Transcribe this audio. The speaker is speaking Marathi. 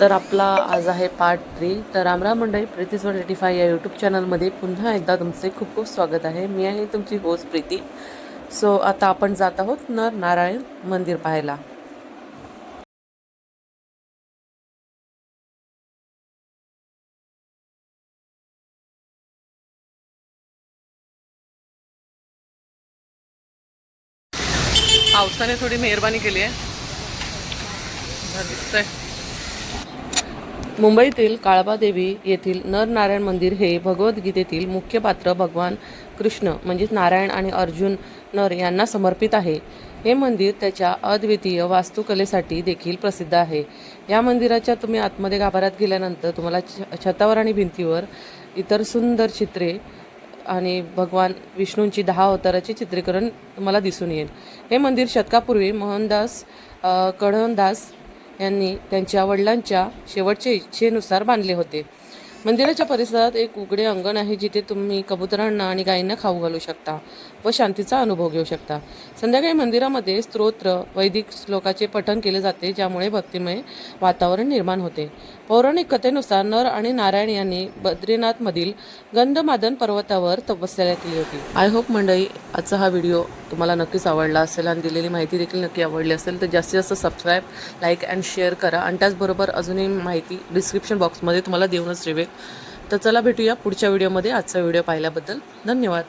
तर आपला आज आहे पार्ट थ्री तर रामराम मंडळी प्रीती वन एटी फाय या यूट्यूब चॅनलमध्ये पुन्हा एकदा तुमचे खूप खूप स्वागत आहे. मी आहे तुमची होस्ट प्रीती. सो आता आपण जात आहोत नर नारायण मंदिर पाहायला. पावसाने थोडी मेहरबानी केली आहे. दिसतंय मुंबईतील काळबादेवी येथील नरनारायण मंदिर हे भगवद्गीतेतील मुख्य पात्र भगवान कृष्ण म्हणजेच नारायण आणि अर्जुन नर यांना समर्पित आहे. हे मंदिर त्याच्या अद्वितीय वास्तुकलेसाठी देखील प्रसिद्ध आहे. या मंदिराच्या तुम्ही आतमध्ये गाभाऱ्यात गेल्यानंतर तुम्हाला छ- छतावर आणि भिंतीवर इतर सुंदर चित्रे आणि भगवान विष्णूंची दहा अवताराचे चित्रीकरण तुम्हाला दिसून येईल. हे मंदिर शतकापूर्वी मोहनदास कढनदास यांनी त्यांच्या वडिलांच्या शेवटच्या इच्छेनुसार बांधले होते. मंदिराच्या परिसरात एक उघडे अंगण आहे जिथे तुम्ही कबुतरांना आणि गायींना खाऊ घालू शकता व शांतीचा अनुभव घेऊ शकता. संध्याकाळी मंदिरामध्ये स्तोत्र वैदिक श्लोकाचे पठण केले जाते ज्यामुळे भक्तिमय वातावरण निर्माण होते. पौराणिक कथेनुसार नर आणि नारायण यांनी बद्रीनाथमधील गंधमादन पर्वतावर तपस्या केली होती. आय होप मंडळी आजचा हा व्हिडिओ तुम्हाला नक्कीच आवडला असेल आणि दिलेली माहिती देखील नक्की आवडली असेल तर जास्तीत जास्त सबस्क्राईब लाईक अँड शेअर करा. आणि त्याचबरोबर अजूनही माहिती डिस्क्रिप्शन बॉक्समध्ये तुम्हाला देऊनच ठेवेल तर चला भेटूया पुढच्या व्हिडिओमध्ये आजचा व्हिडिओ पाहिल्याबद्दल. धन्यवाद.